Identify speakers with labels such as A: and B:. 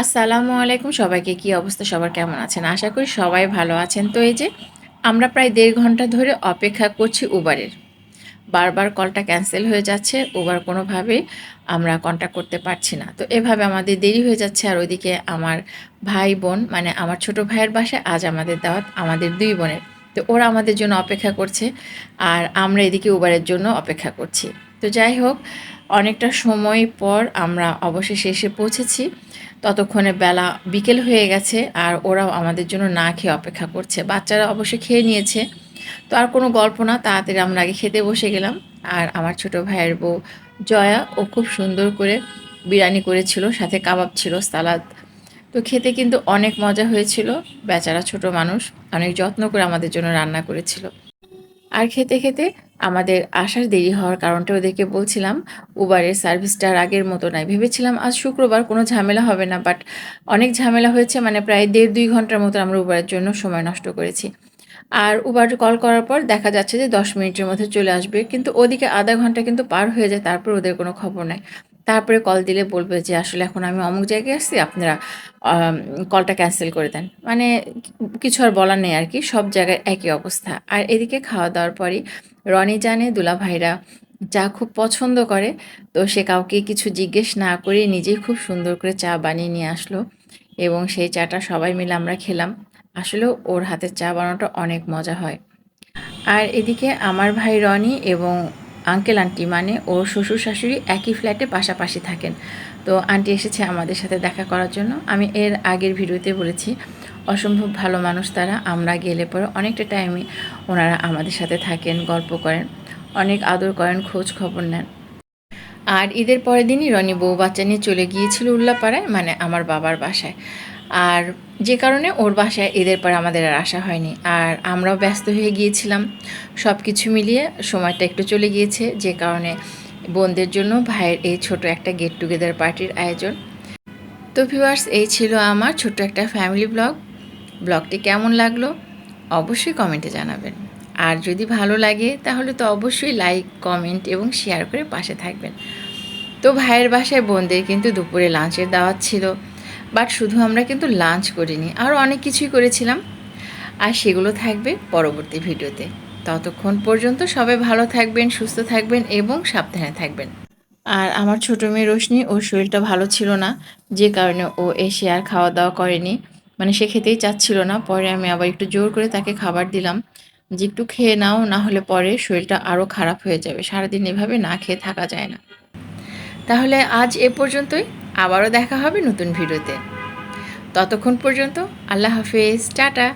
A: আসসালামু আলাইকুম। সবাইকে কি অবস্থা? সবার কেমন আছেন? আশা করি সবাই ভালো আছেন। তো এই যে, আমরা প্রায় দেড় ঘণ্টা ধরে অপেক্ষা করছি উবারের। বারবার কলটা ক্যান্সেল হয়ে যাচ্ছে, উবার কোনোভাবে আমরা কন্ট্যাক্ট করতে পারছি না। তো এভাবে আমাদের দেরি হয়ে যাচ্ছে। আর ওইদিকে আমার ভাই বোন মানে আমার ছোট ভাইয়ের বাসায় আজ আমাদের দাওয়াত, আমাদের দুই বোনের। তো ওরা আমাদের জন্য অপেক্ষা করছে। আর আমরা এদিকে উবারের জন্য অপেক্ষা করছি। তো যাই হোক, অনেকটা সময় পর আমরা অবশেষে এসে পৌঁছেছি। ততক্ষণে বেলা বিকেল হয়ে গেছে আর ওরাও আমাদের জন্য না খেয়ে অপেক্ষা করছে। বাচ্চারা অবশ্যই খেয়ে নিয়েছে। তো আর কোনো গল্প না, তাড়াতাড়ি আমরা আগে খেতে বসে গেলাম। আর আমার ছোট ভাইয়ের বউ জয়া, ও খুব সুন্দর করে বিরিয়ানি করেছিল, সাথে কাবাব ছিল, সালাদ। তো খেতে কিন্তু অনেক মজা হয়েছিল। বেচারা ছোট মানুষ, অনেক যত্ন করে আমাদের জন্য রান্না করেছিল। আর খেতে খেতে আমাদের আসার দেরি হওয়ার কারণটা ওদেরকে বলছিলাম, উবারের সার্ভিসটা আগের মতো নাই। ভেবেছিলাম আজ শুক্রবার কোনো ঝামেলা হবে না বাট অনেক ঝামেলা হয়েছে মানে প্রায় দেড় দুই ঘণ্টার মতো আমরা উবারের জন্য সময় নষ্ট করেছি। আর উবার কল করার পর দেখা যাচ্ছে যে দশ মিনিটের মধ্যে চলে আসবে, কিন্তু ওদিকে আধা ঘণ্টা কিন্তু পার হয়ে যায়, তারপর ওদের কোনো খবর নাই। তারপরে কল দিলে বলবে যে, আসলে এখন আমি অমুক জায়গায় আসছি, আপনারা কলটা ক্যান্সেল করে দেন। মানে কিছু আর বলার নেই আর কি, সব জায়গায় একই অবস্থা। আর এদিকে খাওয়া দাওয়ার পরই রনি জানে দুলা ভাইরা চা খুব পছন্দ করে, তো সে কাউকে কিছু জিজ্ঞেস না করে নিজেই খুব সুন্দর করে চা বানিয়ে নিয়ে আসলো এবং সেই চাটা সবাই মিলে আমরা খেলাম। আসলেও ওর হাতের চা বানানোটা অনেক মজা হয়। আর এদিকে আমার ভাই রনি এবং আঙ্কেল, আন্টি মানে ওর শ্বশুর শাশুড়ি একই ফ্ল্যাটে পাশাপাশি থাকেন। তো আন্টি এসেছে আমাদের সাথে দেখা করার জন্য। আমি এর আগের ভিডিওতে বলেছি, অসম্ভব ভালো মানুষ তারা, আমরা গেলে পরে অনেকটা টাইমে ওনারা আমাদের সাথে থাকেন, গল্প করেন, অনেক আদর করেন, খোঁজ খবর নেন। আর ঈদের পরের দিনই রনি বউ বাচ্চা নিয়ে চলে গিয়েছিল উল্লাপাড়ায় মানে আমার বাবার বাসায়। আর যে কারণে ওর বাসায় ঈদের পর আমাদের আর আসা হয়নি। আর আমরাও ব্যস্ত হয়ে গিয়েছিলাম। সব কিছু মিলিয়ে সময়টা একটু চলে গিয়েছে, যে কারণে বোনদের জন্য ভাইয়ের এই ছোট একটা গেট টুগেদার পার্টির আয়োজন। তো ভিউয়ার্স এই ছিল আমার ছোট্ট একটা ফ্যামিলি ব্লগ ব্লগটি কেমন লাগল? অবশ্যই কমেন্টে জানাবেন। আর যদি ভালো লাগে, তাহলে তো অবশ্যই লাইক কমেন্ট এবং শেয়ার করে পাশে থাকবেন। তো ভাইয়ের বাসায় বোনদের কিন্তু দুপুরে লাঞ্চের দাওয়াত ছিল। বাট শুধু আমরা কিন্তু লাঞ্চ করিনি আরও অনেক কিছুই করেছিলাম। আর সেগুলো থাকবে পরবর্তী ভিডিওতে। ততক্ষণ পর্যন্ত সবাই ভালো থাকবেন, সুস্থ থাকবেন এবং সাবধানে থাকবেন। আর আমার ছোটো মেয়ে রোশনি, ওর শরীরটা ভালো ছিল না, যে কারণে ও এসে আর খাওয়া দাওয়া করেনি। মানে সে খেতেই চাচ্ছিল না, পরে আমি আবার একটু জোর করে তাকে খাবার দিলাম। যে একটু খেয়ে নাও, না হলে পরে শরীরটা আরও খারাপ হয়ে যাবে। সারাদিন এভাবে না খেয়ে থাকা যায় না। তাহলে আজ এ পর্যন্তই। আবারও দেখা হবে নতুন ভিডিওতে। ততক্ষণ পর্যন্ত আল্লাহ হাফেজ টাটা।